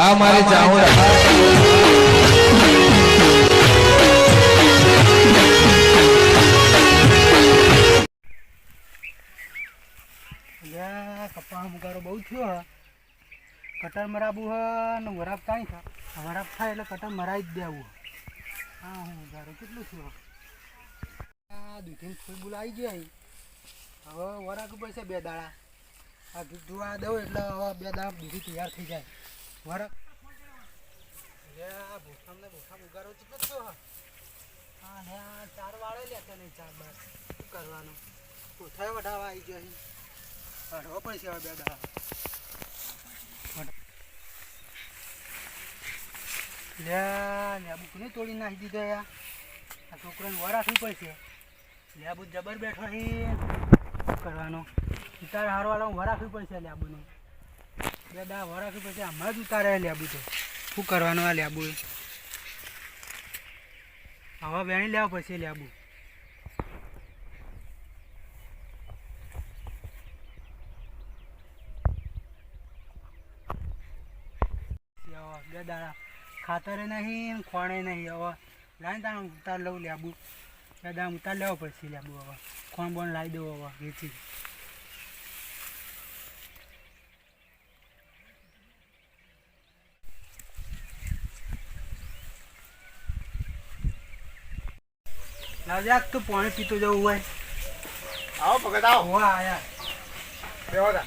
આ મારે જાઉં અલ્યા કપા મુગારો બહુ થયો હ. કટર મરાબું હ ને વરાપ કાંઈ થા. વરાપ થાય એટલે કટર મરાઈ જ દેવું હા. હું મુકારો કેટલું થયો આ દૂધીને ફૂલ બોલાવી અહીં. હવે વરાક પડશે બે દાડા. આ દૂધ આ દઉં એટલે હવે બે દાડા દૂધી તૈયાર થઈ જાય. વરાક આ ભૂખામ ને ભૂખા મુગારો કેટલો થયો હા, ને આ ચાર વાળે લેતા નહીં ચાર બાર. શું કરવાનું? કોથાય વઢાવા આવી ગયો અહીં. કાઢવો પડશે હવે બે દાડા. લે આ કોને તોડી નાખી દીધો યા. આ છોકરાને વર શું પડશે. લેબુ જબર બેઠો છે શું કરવાનો? તારે હારવાળા વર રાખવી પડશે લેબુને બે દા વર પછી હમણાં જ ઉતારે લેબુ તો. શું કરવાનું આ લેબુ હવા વેણી લેવા પડશે લેબુ. બે દાડા ખાતરે નહીં ખોણે નહીં હવે તાણ ઉતાર લઉં લેબુ. બે દાડા ઉતાર લેવો પડશે લેબુ હવે ખોણ બોણ લાવી દઉં હવે વેચી લાવજે આજ તો પાણી પીતો જવું હોય. આવો ભગત આવો. હો આયા. બેહો તા.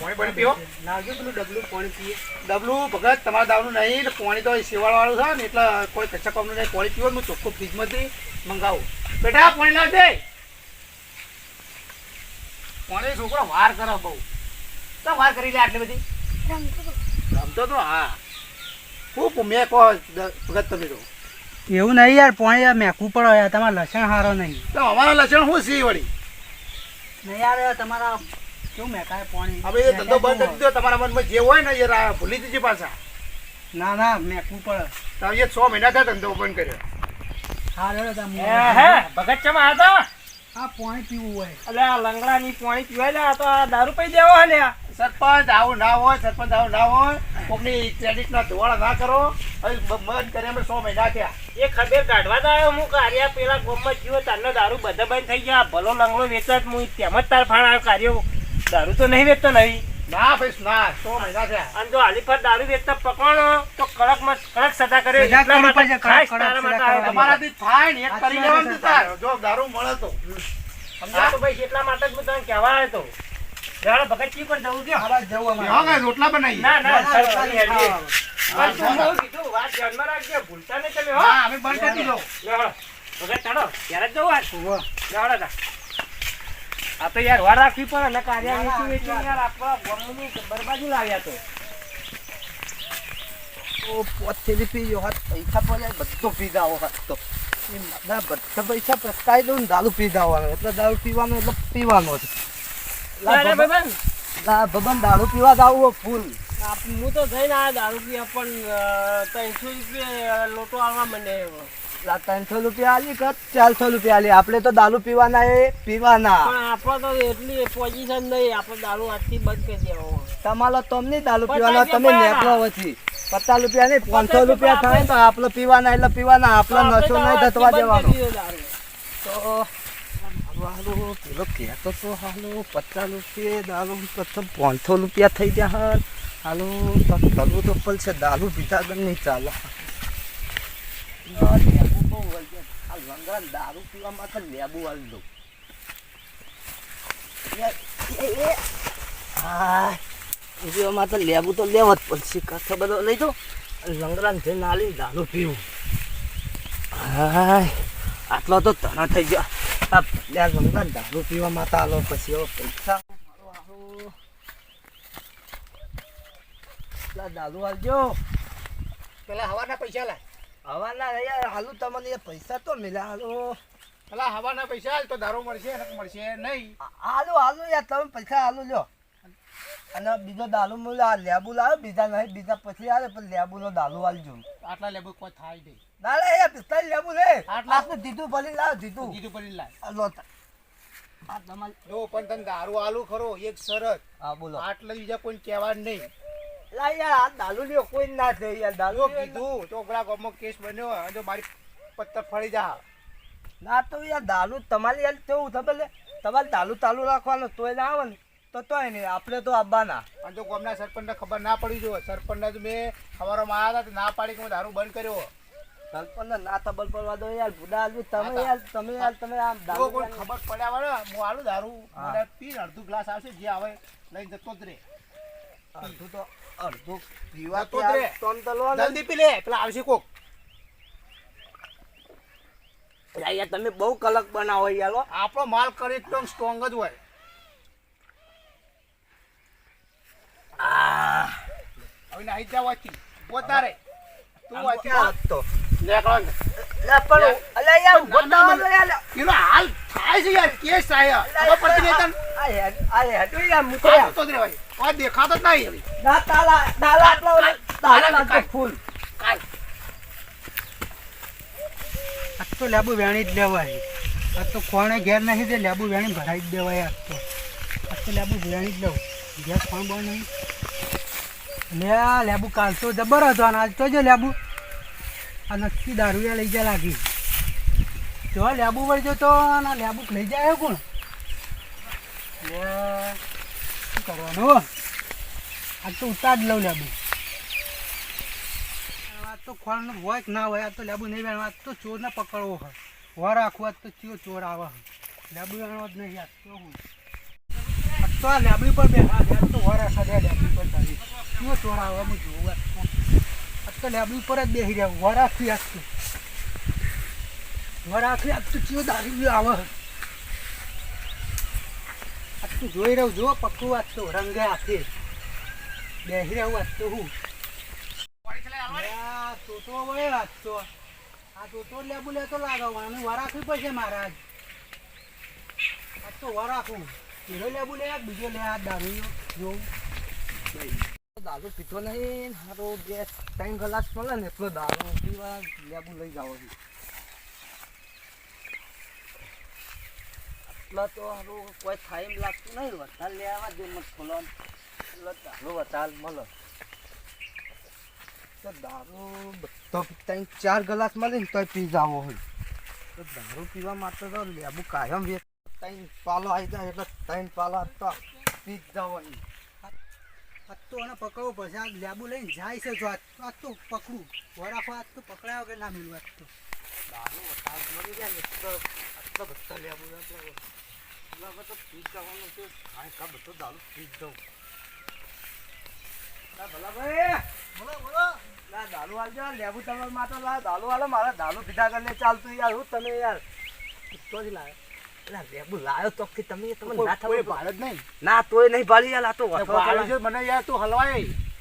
પાણી પાણી પીવો લાવજો પેલું ડબલું પાણી પીએ. ડબલું ભગત તમારા દાવનું નહીં પાણી તો સેવાળવાળું છે ને એટલે કોઈ કચ્ચા કામનું નહીં પાણી પીવો હું ચોખ્ખું ફ્રીજમાંથી મંગાવું. બેટા પાણી લાવ દે. પાણી છોકરો વાર કરો બહુ. તો વાર કરી લે આટલી બધી. રમતો તો. હા. ખૂબ મેં કહો ભગત તમે તો. એવું નહીં યાર પાણી યાર મેકવું પડે યાર તમારે લસણ સારો નહીં. તો અમારા લક્ષણ શું સી વળી? નહીં યાર તમારા કેવું મેકાય પાણી? હવે એ ધંધો બંધ કરી દો તમારા મનમાં જે હોય ને યાર આ ભૂલી દીધી પાછા. ના ના મેકવું પડે. તો એ છ મહિના થયા ધંધો બંધ કર્યો. હે ભગત ચમ હતા આ પાણી પીવું હોય. અલ્યા આ લંગડાની પાણી પીવાય લે આ તો આ દારૂ પી દેવો હે લે સરપંચ આવું ના હોય સરપંચ આવું ના હોય કોકની ક્રેડિટ ના ધોવાળા ના કરો. હવે બંધ કરી અમે સો મહિના થયા. એ ખબર કાઢવા તો આવ્યો હું કાર્યા પેલા ગોમમાં જીવો તારનો દારૂ બધા બંધ થઈ ગયા. ભલો લંગડો વેચત હું તેમ જ તાર ફાણ આવ્યો કાર્યો. દારૂ તો નહીં વેચતો નહીં ના ભાઈ ના સો મહિના થયા. અને જો હાલી પર દારૂ વેચતા પકડો તો કડક કડક સજા કર્યો સજા એટલા માટે ખાસ તારા માટે તમારાથી થાય ને એક કરી લેવાનું તાર. જો દારૂ મળે તો. ભાઈ એટલા માટે જ હું તને કહેવા આવ્યો તો. જાણે ભગત ચી પર જવું કે હાલા જ જવું હા અમારે કાંઈ રોટલા બનાવી ના ના ના, ના, સરપંચ હેડીએ. હા, પણ કીધું વાત ધ્યાનમાં રાખજે ભૂલતા નહીં તમે હો. હા અમે બંધ કરી દીધો. ભગત ચડો ત્યારે જ જવું આ શું તા. આ તો યાર વાર રાખવી પડે ને કાર્ય વેચી વેચી યાર આપણા ગામની બરબાદી લાવ્યા તો. પોતથી પી ગયો હાથ પૈસા પડ્યા બધો પીધા હો હાથ તો. એ બધા બધા પૈસા પસ્તાઈ દઉં ને દારૂ પીધા હોય એટલે દારૂ પીવાનો એટલે પીવાનો જ. ભગવાન. દારૂ પીવા જાવું ફૂલ. હું તો જઈને આ દારૂ પીવા પણ ત્રણસો રૂપિયા લોટો આવવા મને ત્રણસો રૂપિયા આલી કે ચારસો રૂપિયા આલી? આપણે તો દારૂ પીવાના એ પીવાના. પણ આપણે તો એટલી પોઝિશન નહીં આપણે દારૂ આજથી બંધ કરી દેવો તમારો તમને દારૂ પીવાનો તમે. નેકળો વચ્ચે પચાસ રૂપિયા નહીં પાંચસો રૂપિયા થાય તો આપણે પીવાના એટલે પીવાના આપણે નશો નહીં ધતવા દેવાનો. તો હાલો, પેલો કહેતો તો હાલો, પચાસ રૂપિયા દારૂ પછી પાંચસો રૂપિયા થઈ ગયા હાલ. હાલો કરવું તો પડશે દારૂ પીતા તો નહીં ચાલે. દારૂ પીવા માટે લેબુ વાળી દઉં. હા પીવામાં તો લેબુ તો લેવા જ પડશે. કાંઠો બધો લઈ દો. લંગરા જઈને આલી દારૂ પીવું. હાય, આટલો તો તણા થઈ ગયો. આ લે લંગડા દારૂ પીવા માટે આલો પછી હવે પૈસા દારૂ આલજો પેલા હવાના પૈસા લાય હવાના યાર હાલું તમને પૈસા તો મિલ્યા હાલો પેલા હવાના પૈસા હાલ તો દારૂ મળશે મળશે નહીં હાલો હાલો યાર તમે પૈસા હાલો લ્યો અને બીજો દાલુ મૂલ્ય લેબુ લાવ્યો બીજા નહીં બીજા પછી આવે પણ લેબુનો દાલુ આલજો. આટલા લેબુ કોઈ થાય નહીં. ના લે યાર પિસ્તાલીસ લેબુ લે. આટલા? દીધું ભલી લાવ દીધું દીધું ભલી લાવ. હાલો તા. આ તમારે જો પણ તને દારૂ આલુ ખરો એક શરત. હા બોલો. આટલા બીજા કોઈ કહેવા નહીં. લા યાર આ દાલુ લ્યો કોઈ ના થઈ યાર દાલુ કીધું ચોકડા ગામમાં કેસ બન્યો અને જો મારી પત્તર ફળી જા. ના તો યાર દાલુ તમારી યાર કેવું લે? તમારે દાલુ ચાલુ રાખવાનો તોય ના આવે ને. તો તોય નહીં આપણે તો આવવાના. અને જો ગામના સરપંચને ખબર ના પડી જો સરપંચને તો મેં ખબરમાં આવ્યા હતા ના પાડી કે દારૂ બંધ કર્યો. સરપંચને ના તબલ પડવા દો યાર બુડા આલુ તમે યાર તમે યાર તમે આમ દારૂ કોઈ ખબર પડ્યા વળે હું આલું દારૂ પી અડધું ગ્લાસ આવશે જે આવે લઈને જતો જ રે અડધું તો અડધું પીવા જતો રે. તો જલ્દી પી લે પેલા આવશે કોક. લા યાર તમે બહુ કલક બનાવો યાર આપણો માલ કરે એકદમ સ્ટ્રોંગ જ હોય. હવે નાહી જા વાંચી પોતા તું વાંચી તો નીકળો ને. પણ અલા યાર ના, ના, બતાવો મને- યાર. લા. એનો હાલ થાય છે યાર કેસ થાય. ખબર પડતી નહીં તને? આ હેડ- આ યાર મૂકો આ યાર. જતો જ રે ભાઈ કોઈ દેખાતો જ નહીં હવે. ના તાલા તાલા આટલા ઓલા તાલા નાખો ફૂલ. કાંઈ. તો લેબુ વેણી જ લેવાય. આ તો કોણે ઘેર નથી તે લેબુ વેણી ભરાઈ જ દેવાય આ તો. આ તો લેબુ વેણી જ લેવું. ગેસ પણ બળ નહીં. લે લેબુ કાલ તો જબર હતો અને આજ તો જો લેબુ. આ નક્કી દારૂ લઈ જાય લાગી. જો લેબુ વળજો તો અને લેબુ લઈ જાય કોણ? લે, શું કરવાનું આજ તો ઉતાર જ લઉં લેબુ. આજ તો ખોળનો હોય કે ના હોય આ તો લેબુ નહીં વેણવા આ તો ચોરને પકડવો હોય. વર રાખવું આજ તો ચિયો ચોર આવે. લેબુ વેણો જ નહીં, આજ તો હું. તો આ લેબડી પર બેઠા છે. તો વરસ દે લેબડી પર તારી ચિયો ચોર આવે હું જોઉં આજ તો. લેબડી પર જ બેસી રહ્યા. વાર આજતું આજ તો વાર રાખી આજ તો ચિયો દારૂ આવે. આજ તો જોઈ રહ્યું, જો પક્કું આજ તો રંગે હાથે બેસી રહ્યું આજ તો હું. આ તોતો વળે વાત તો. આ તોતો લેબુ લેતો લાગવાનું વરાખવી પછી મહારાજ આજ. તો વરાખું પેલો લેબુ લે બીજો લે, આ દારૂ દારૂ પીતો નહીં હારો બે ત્રણ ગ્લાસ મળે ને, એટલો દારૂ પીવા લેબુ લઈ જાવ એટલા તો સારું કોઈ થાય એમ લાગતું નહીં, વધારે લેવા દે મત ખોલો એટલે દારૂ મળે. તો દારૂ બધો ત્રણ ચાર ગ્લાસ મળે ને, તોય પી જાવો હોય તો દારૂ પીવા માટે તો લેબુ કાયમ વેચ ત્રણ પાલો આવી જાય એટલે ત્રણ પાલા તો પી જ જવાની આ તો એને પકડવો પડશે. આ લેબુ લઈને જાય છે જો આ આ તો પકડું. વરાખો આજ તો પકડાયો કે ના મિલવું આજ તો? મળી જાય ને તો આટલો બધો લેબુ એટલે તો પી જવાનું છે. કાંઈ કા બધો દારૂ પી જ જવું લા ભલાભાઈ. બોલો બોલો. લા દારૂ આલજો લેબુ તમારા માટે લા દારૂ આલો મારા દારૂ પીધા કરીને ચાલતું યાર હું તમે યાર. તો જ લાયો. લા લેબુ લાયો તો કે તમે તમે ના કોઈ થવું જ નહીં. ના તોય નહીં ભાળી યાર આ તો વથો છે મને યાર તું હલવાય.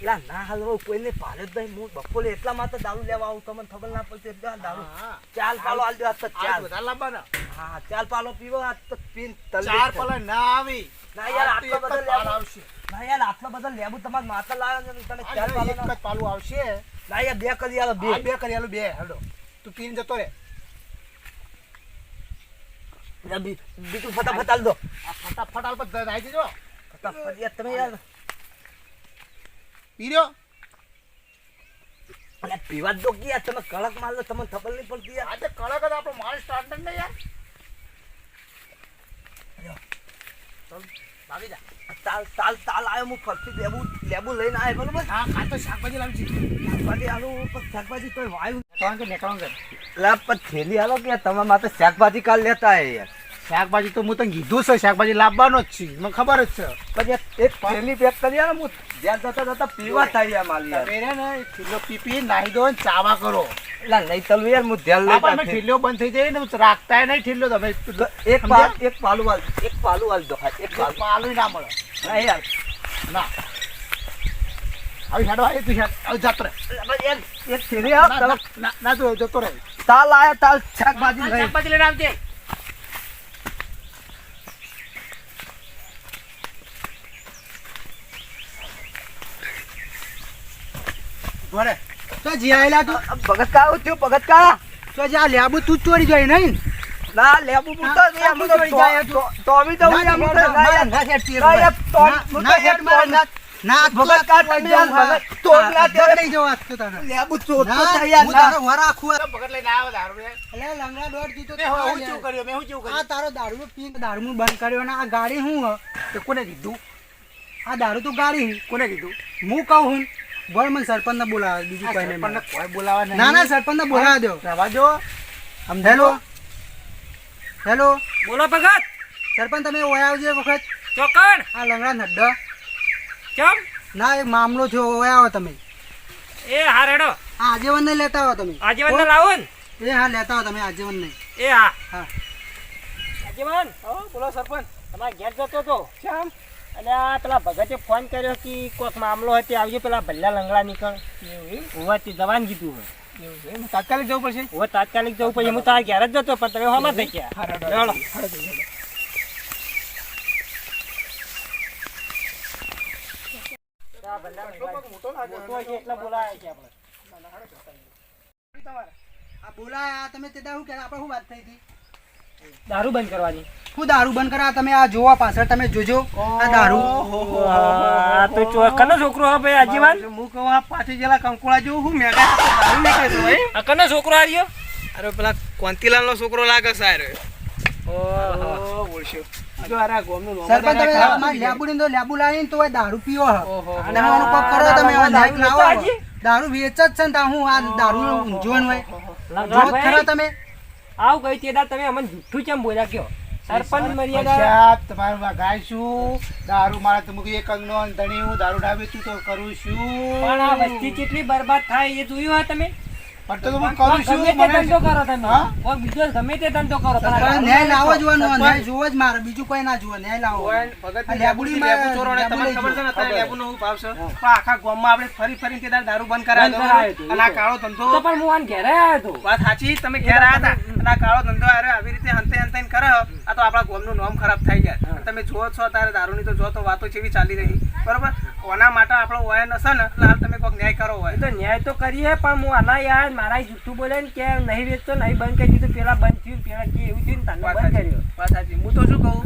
લા ના હાલવો કોઈને ભાડે જ નહીં. હું બપોરે એટલા માટે દારૂ લેવા આવું તમને ખબર ના પડતી એટલે દારૂ. ચાલ પાલો આલજો આ તો ચાલ. ચાલ લાવવાના હા ચાલ પાલો પીવો આ તો પીન તલબી ચાર છે. ના આવી. ના યાર આટલો એક બધો પાલ લેબુ આવશે. ના યાર આટલો બધો લેબુ તમારે માથે લાવ્યો છે ને તમે ચાર પાલો એક જ પાલું આવશે. ના યાર બે કરી આલો બે. બે કરી આલો બે. હેડો. તું પીન જતો રે બીજું ફટાફટ આલ દો. ફટાફટ આલ પર નાઈ દેજો ફટાફટ યાર તમે યાર. પી રહ્યો? અલ્યા પીવા દો કે યાર તમે કડક માલ દો તમને ખબર નહીં પડતી યાર. આજે કડક જ આપણો માલ સ્ટાન્ડર્ડ ને યાર. ચાલ, ભાગી જા. તાલ તાલ તાલ આવ્યો હું ફરતી લેબુ લેબુ લઈને આવ્યો બરોબર? હા કાં તો શાકભાજી લાવી શાકભાજી આલુ શાકભાજી તો વાયુ કારણ કે નીકળવાનું લા પણ થેલી હાલો કે તમારા માટે શાકભાજી કાલ લેતા આય યાર. શાકભાજી તો હું તને કીધું છે શાકભાજી લાવવાનો જ છે. મને ખબર જ છે. પછી એક- થેલી પેક કરી આલો હું જ્યાં જતા જતા પીવા થાય યાર માલ યાર. ને એક કિલો પી પી નાહી દો ને ચાવા કરો. એટલે નહીં તલવું યાર હું ધ્યાન લઈ પણ થેલો બંધ થઈ જાય ને રાખતા નહીં થેલો તમે એક પાલ એક પાલું વાલ એક પાલું વાલ દો એક પાલું. પાલું ના મળે. ના યાર. ના. આવી હેડો આવી તું હેડ આવી જતો રે. એક થેલી આવ ના, ના, તું જતો રે તાલ આયા તાલ શાકભાજી લઈ. શાકભાજી લઈને આવજે. વરે તો જી આયેલા તું? ભગત કા થયું ભગત કા તો જી લેબુ તું ચોરી જાય નહીં ના લેબુ જ યાર, ના, તો ચોરી જાય તો- તો બી તો જ ના યાર. ના તો- હેડ મારા ના- ના ભગત કાઢ તમે ભગત. તો પેલા નહીં જવા તો તારે. લેબુ ચોટતો ના, થાય યાર, હું ના. તારો વર ભગત લઈને આવ્યો દારૂ રે અલે લંગડા દોઢ દીધો મેં હું યાર. ચેવું કર્યું મેં હું ચેવું આ તારો દારૂ પી દારૂ બંધ કર્યો ને આ ગાડી હું તે કોને કીધું? આ દારૂ તો ગાડી કોને કીધું? હું કહું હું. બોલ મને સરપંચ ને બોલાવે બીજું કઈ નહીં સરપંચને કોઈ બોલાવા નહીં. ના ના સરપંચ ને બોલાવા દો. રવા જો હેલો? હેલો? બોલો ભગત. સરપંચ તમે ઓય આવજો વખત. ચોકડ. આ લંગડા નડ્ડા. કેમ? ના એક મામલો થયો ઓય આવો તમે. એ હા રેડો આ આજીવન નહીં લેતા આવો તમે. આજીવન લાવો ને. એ હા લેતા આવો તમે આજીવન નહીં એ હા. હા. આજીવન બોલો સરપંચ તમારે ઘેર જતો તો. કેમ? અને આ પેલા ભગતે ફોન કર્યો કે કોઈક મામલો હતો આવજો પેલા ભલ્લા લંગડા નીકળ. હોવા તે જવાન કીધું હોય. તાત્કાલિક જવું પડશે? હવે તાત્કાલિક જવું પછી હું તારા ઘેર જ જતો પણ તમે હમણાં થઈ ગયા ચાલો. આ ભલ્લા લંગડા મોટો છે એટલે બોલાયા છે આપણે આ બોલાયા તમે તે દારૂ કે આપણે. શું વાત થઈ હતી? દારૂ બંધ કરવાની. હું દારૂ બંધ કરા તમે આ જોવા પાછળ તમે જોજો. આ દારૂ. આ તો કનો છોકરો હે ભાઈ આજીવન હું કહું આ પાછી જેલા કંકોળા જેવું હું મેગા દારૂ નીકળે છે ભાઈ. આ કનો છોકરો આ રહ્યો અરે પેલા કોંતીલાલ નો છોકરો લાગે સાર દારૂ વેચ જ છે ને હું આ દારૂ ઊંઝવણ હોય. ખરા તમે. આવ ગઈ તે તમે અમને જુઠ્ઠું કેમ બોલ્યા કયો? સરપંચ મર્યાદા તમારું દારૂ મારે તો મૂકી એક અંગનો ધણી હું દારૂ ડાબે છું તો કરું છું. પણ આ વસ્તી કેટલી બરબાદ થાય એ જોયું હા તમે? પણ તો હું કરું છું મને ધંધો કરો તમે. હા? બીજો ગમે તે ધંધો કરો. પણ આ પણ દારૂ ન્યાય લાવો નહીં ન્યાય જોવો જ મારે બીજું કોઈ ના જોવે ન્યાય લાવો. ભગત આ લેબુ ચોરોને તમને ખબર છે ને જાઓ. અત્યારે લેબુનો ભાવ છે? પણ આખા ગામમાં આપણે ફરી ફરીને તે દારૂ બંધ કરાયો હતો, અને આ કાળો તો. ધંધો પણ હું આને ઘેરે આવ્યો હતો વાત સાચી તમે ઘેર આવ્યા હતા અને આ કાળો ધંધો આરે આવી રીતે હંતે હંતે કરે આ તો આપણા ગામનું નામ ખરાબ થઈ જાય તમે જુઓ છો તારે દારૂની તો જો તો વાતો જેવી ચાલી રહી. બરોબર? કોના માટે આપણો વયન હશે ને? લાલ તમે ન્યાય કરો હોય. તો ન્યાય તો કરીએ પણ હું આના યાર મારા જૂઠું બોલે ને કે નહીં વેચતો નહીં બંધ કરી દીધું પેલા બંધ થયું પેલા કે એવું થયું તને બંધ કર્યો. વાત સાચી. હું તો શું કહું?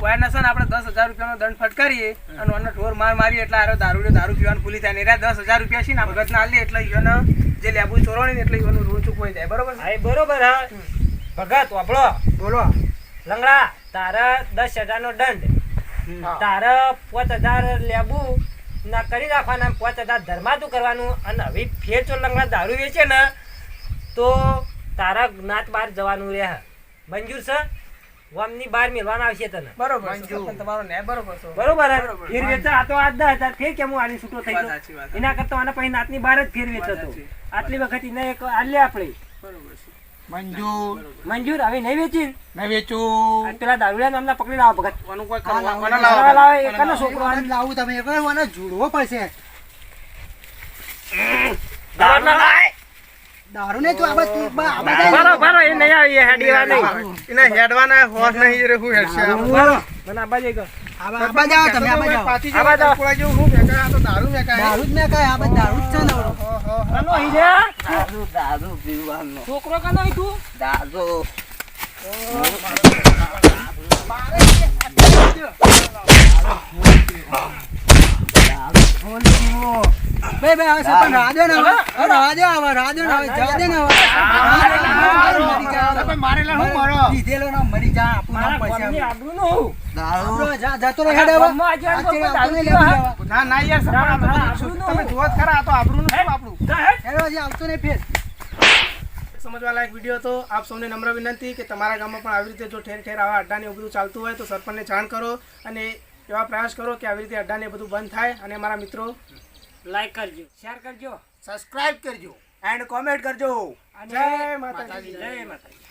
કોઈ નશે ને આપણે દસ હજાર રૂપિયાનો દંડ ફટકારીએ અને ઓને ઢોર માર મારી એટલે આરો દારૂ દારૂ પીવાનું ભૂલી જાય ને એના દસ હજાર રૂપિયા છે ને ભગત ના લે એટલે ઈવન જે લેબુ ચોરવાની ને એટલે ઈવનનું ઋણ ચૂકવાઈ જાય. બરોબર હા બરોબર હા. ભગત વાપરો. બોલો. લંગડા તારા દસ હજારનો દંડ. તારા પાંચ હજાર લેબુ ના કરી રાખવાના પાંચ હજાર ધર્માતું કરવાનું અને હવે ફેર જો લંગડા દારૂ વેચે ને તો તારા જ્ઞાત બહાર જવાનું રહે મંજૂર છે? વામની બહાર મેળવાના આવશે તને. બરોબર તમારો બરોબર બરોબર ફેર વેચા આ તો આજ દસ હજાર ફેર કેમ આની છૂટો થઈ ગયો? એના કરતા આના પછી નાતની બહાર જ ફેર વેચતો. આટલી વખત એને એક આલે આપણે. મંજૂર. મંજૂર હવે નહીં વેચી નહીં વેચું. પેલા દારૂડિયા નામના પકડી લાવો ભગત. કોઈ લાવો, એકાનો? છોકરો લાવું તમે મને જોડવો પડશે. દારૂ લાય. દારૂ ને તો આ બધું બ- બરો બરો એ નહીં આવી એ હેડી વાર નહીં એને હેડવાના હોશ નહીં રે હું હેડશે બરો મને આ બાજુ ગયો. આ બા- આ બાજુ આવો તમે આ બાજુ આવો. પાછી આ બાજુ. જેવા હું ફેંકાય, આ તો દારૂ ફેંકાય. દારૂ જ મેં આ બધું દારૂ જ છે ને વળો. કનો હી દારૂ દારૂ પીવાનો છોકરો કનો હી તું દારૂ સમજવા લાયક વીડિયો હતો આપ સૌને નમ્ર વિનંતી કે તમારા ગામમાં પણ આવી રીતે જો ઠેર ઠેર આવા અડ્ડા ને એવું ચાલતું હોય તો સરપંચને જાણ કરો અને એવા પ્રયાસ કરો કે આવી રીતે અડ્ડાને બધું બંધ થાય અને મારા મિત્રો લાઈક કરજો. શેર કરજો. સબસ્ક્રાઇબ કરજો. એન્ડ કોમેન્ટ કરજો. જય માતાજી. જય માતાજી.